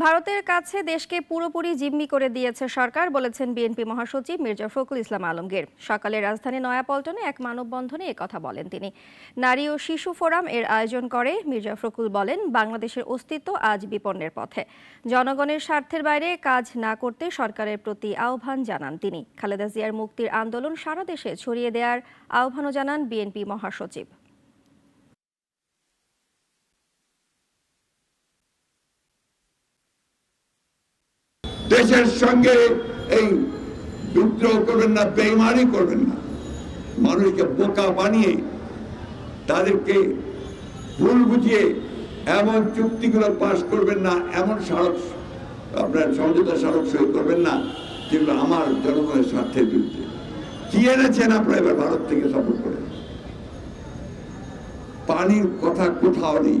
ভারতের কাছে দেশকে পুরোপুরি জিম্মি করে দিয়েছে সরকার, বলেছেন বিএনপি মহাসচিব মির্জা ফখরুল ইসলাম আলমগীর। সকালে রাজধানী নয়াপল্টনে এক মানববন্ধনে কথা বলেন তিনি। নারী ও শিশু ফোরাম এর আয়োজন করে মির্জা ফখরুল বলেন, বাংলাদেশের অস্তিত্ব আজ বিপন্নের পথে। জনগণের স্বার্থের বাইরে কাজ না করতে সরকারের প্রতি আহ্বান জানান তিনি। খালেদা জিয়ার মুক্তির আন্দোলন সারা দেশে ছড়িয়ে দেওয়ার আহ্বানও জানান বিএনপি মহাসচিব। দেশের সঙ্গে এই বিদ্রোহ করবেন না, বেইমানি করবেন না। মানুষকে বোকা বানিয়ে তাদেরকে ভুল বুঝিয়ে এমন চুক্তিগুলো পাশ করবেন না, এমন স্মারক আপনার সমঝোতা স্মারক সই করবেন না, যেগুলো আমার জনগণের স্বার্থের বিরুদ্ধে। কি এনেছেন আপনারা এবার ভারত থেকে সফর করে? পানির কথা কোথাও নেই।